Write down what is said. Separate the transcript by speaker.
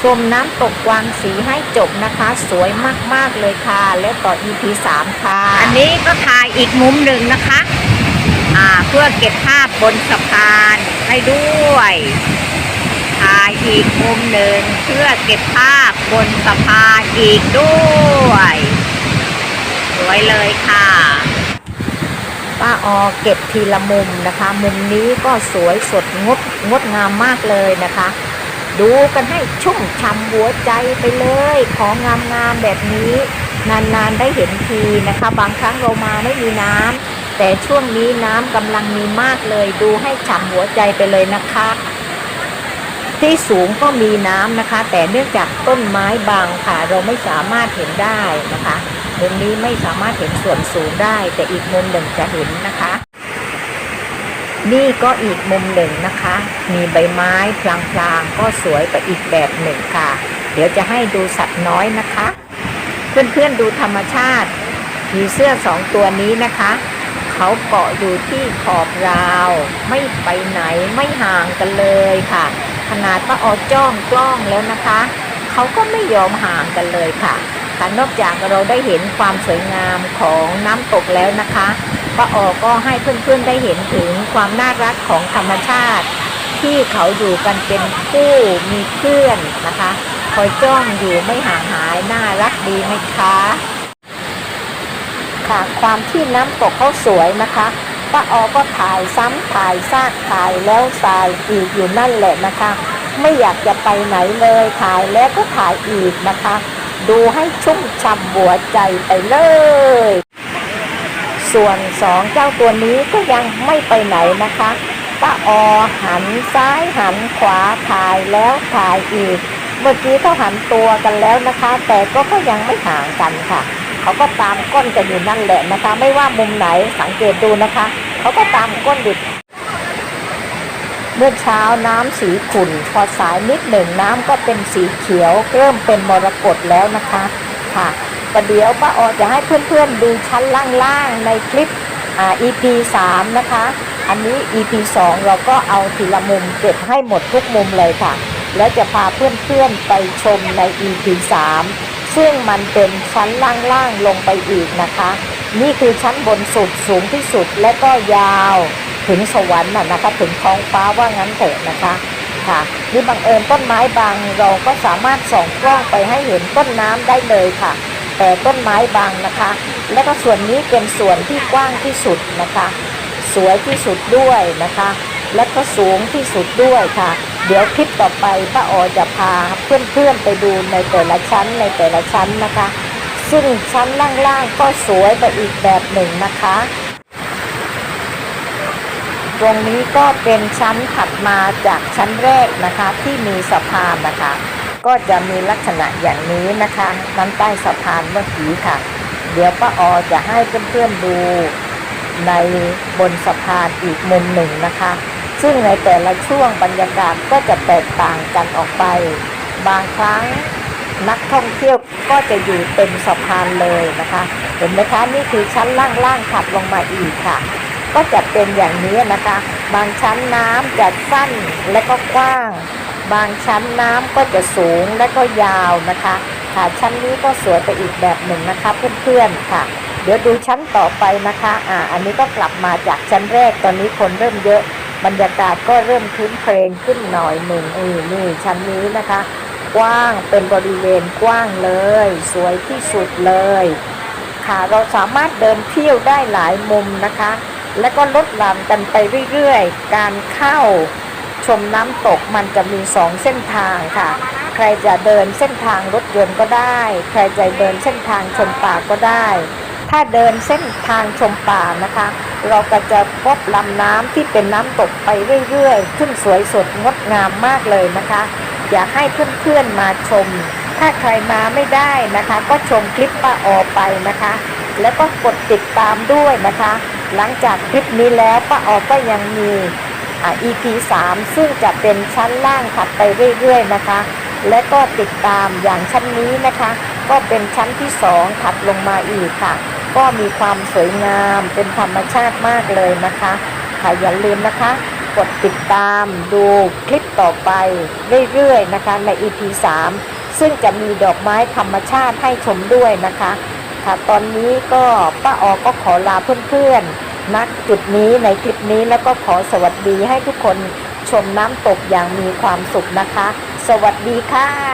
Speaker 1: ชมน้ำตกกวางสีให้จบนะคะ สวยมาก ๆ เลยค่ะ และต่อ EP 3 ค่ะ อันนี้ก็ถ่ายอีกมุมหนึ่งนะคะอ่าเพื่อเก็บภาพบนสะพานให้ด้วยถ่ายอีกมุมหนึ่งเพื่อเก็บภาพบนสะพานอีกด้วย สวยเลยค่ะป้าออเก็บทีละมุมนะคะ มุมนี้ก็สวยสดงดงดงามมากเลยนะคะ ดูกันให้ชุ่มช่ำหัวใจไปเลย ของงามๆแบบนี้ นานๆได้เห็นทีนะคะ บางครั้งเรามาไม่มีน้ำแต่ช่วงนี้น้ำกำลังมีมากเลย ดูให้ฉ่ำหัวใจไปเลยนะคะ ที่สูงก็มีน้ำนะคะ แต่เนื่องจากต้นไม้บางค่ะ เราไม่สามารถเห็นได้นะคะมุมนี้ไม่สามารถเห็นส่วนสูงได้ แต่อีกมุมหนึ่งจะเห็นนะคะ นี่ก็อีกมุมหนึ่งนะคะ มีใบไม้พลางๆ ก็สวยไปอีกแบบหนึ่งค่ะ เดี๋ยวจะให้ดูสัตว์น้อยนะคะ เพื่อนๆดูธรรมชาติผีเสื้อสองตัวนี้นะคะ เขาเกาะอยู่ที่ขอบราว ไม่ไปไหนไม่ห่างกันเลยค่ะ ขนาดป้าออจ้องกล้องแล้วนะคะ เขาก็ไม่ยอมห่างกันเลยค่ะ ค่ะนอกจากเราได้เห็นความสวยงามของน้ำตกแล้วนะคะป้าออก็ให้เพื่อนๆได้เห็นถึงความน่ารักของธรรมชาติ ที่เขาอยู่กันเป็นคู่มีเพื่อนนะคะคอยจ้องอยู่ไม่ห่างหายน่ารักดีไหมคะค่ะความที่น้ำตกเขาสวยนะคะป้าออก็ถ่ายซ้ำถ่ายซากถ่ายแล้วทรายอีกอยู่นั่นแหละนะคะ ไม่อยากจะไปไหนเลยถ่ายแล้วก็ถ่ายอีกนะคะ ดูให้ชุ่มช่ำหัวใจไปเลย ส่วนสองเจ้าตัวนี้ก็ยังไม่ไปไหนนะคะป้าออหันซ้ายหันขวาถ่ายแล้วถ่ายอีก เมื่อกี้เขาหันตัวกันแล้วนะคะ แต่ก็ก็ยังไม่ห่างกันค่ะ เขาก็ตามก้นกันอยู่นั่นแหละนะคะ ไม่ว่ามุมไหนสังเกตดูนะคะ เขาก็ตามก้นอยู่ เมื่อเช้าน้ำสีขุ่น พอสายนิดหนึ่งน้ำก็เป็นสีเขียว เริ่มเป็นมรกตแล้วนะคะค่ะประเดี๋ยวป้าออจะให้เพื่อนๆดูชั้นล่างๆในคลิปอ่า EP 3นะคะ อันนี้ EP 2 เราก็เอาทีละมุมเก็บให้หมดทุกมุมเลยค่ะ แล้วจะพาเพื่อนๆไปชมใน EP 3 ซึ่งมันเป็นชั้นล่างๆลงไปอีกนะคะ นี่คือชั้นบนสุดสูงที่สุดและก็ยาว ถึงสวรรค์นะนะคะถึงท้องฟ้าว่างั้นเถอะนะคะค่ะนี่บังเอิญต้นไม้บางเราก็สามารถส่องกล้องไปให้เห็นต้นน้ำได้เลยค่ะ แต่ต้นไม้บางนะคะ และก็ส่วนนี้เป็นส่วนที่กว้างที่สุดนะคะ สวยที่สุดด้วยนะคะ และก็สูงที่สุดด้วยค่ะ เดี๋ยวคลิปต่อไปป้าออจะพาเพื่อนๆไปดูในแต่ละชั้นในแต่ละชั้นนะคะ ซึ่งชั้นล่างๆก็สวยไปอีกแบบหนึ่งนะคะ ตรงนี้ก็เป็นชั้นถัดมาจากชั้นแรกนะคะที่มีสะพานนะคะ ก็จะมีลักษณะอย่างนี้นะคะน้ำใต้สะพานเมื่อกี้ค่ะ เดี๋ยวป้าออจะให้เพื่อนๆดูในบนสะพานอีกมุมหนึ่งนะคะ ซึ่งในแต่ละช่วงบรรยากาศก็จะแตกต่างกันออกไป บางครั้งนักท่องเที่ยวก็จะอยู่เต็มสะพานเลยนะคะ เห็นไหมคะนี่คือชั้นล่างๆถัดลงมาอีกค่ะ ก็จะเป็นอย่างนี้นะคะ บางชั้นน้ำจะสั้นและก็กว้าง บางชั้นน้ำก็จะสูงและก็ยาวนะคะค่ะชั้นนี้ก็สวยไปอีกแบบหนึ่งนะคะเพื่อนๆค่ะ เดี๋ยวดูชั้นต่อไปนะคะอ่าอันนี้ก็กลับมาจากชั้นแรกตอนนี้คนเริ่มเยอะ บรรยากาศก็เริ่มคื้นเพลงขึ้นหน่อยหนึ่งเออนี่ชั้นนี้นะคะ กว้างเป็นบริเวณกว้างเลย สวยที่สุดเลย ค่ะเราสามารถเดินเที่ยวได้หลายมุมนะคะ และก็ลดหลั่นกันไปเรื่อยๆ การเข้าชมน้ำตกมันจะมีสองเส้นทางค่ะ ใครจะเดินเส้นทางรถยนต์ก็ได้ ใครจะเดินเส้นทางชมป่าก็ได้ ถ้าเดินเส้นทางชมป่านะคะ เราก็จะพบลำน้ำที่เป็นน้ำตกไปเรื่อยๆ ขึ้นสวยสดงดงามมากเลยนะคะ อยากให้เพื่อนๆมาชม ถ้าใครมาไม่ได้นะคะ ก็ชมคลิปป้าออไปนะคะ แล้วก็กดติดตามด้วยนะคะ หลังจากคลิปนี้แล้วป้าออก็ยังมีอ่า EP 3 ซึ่งจะเป็นชั้นล่างถัดไปเรื่อยๆนะคะ และก็ติดตามอย่างชั้นนี้นะคะ ก็เป็นชั้นที่ 2 ถัดลงมาอีกค่ะ ก็มีความสวยงามเป็นธรรมชาติมากเลยนะคะค่ะอย่าลืมนะคะกกดติดตามดูคลิปต่อไปเรื่อยๆนะคะใน EP 3 ซึ่งจะมีดอกไม้ธรรมชาติให้ชมด้วยนะคะ ค่ะ ตอนนี้ก็ป้าออก็ขอลาเพื่อนๆนักจุดนี้ในคลิปนี้แล้วก็ขอสวัสดีให้ทุกคนชมน้ำตกอย่างมีความสุขนะคะ สวัสดีค่ะ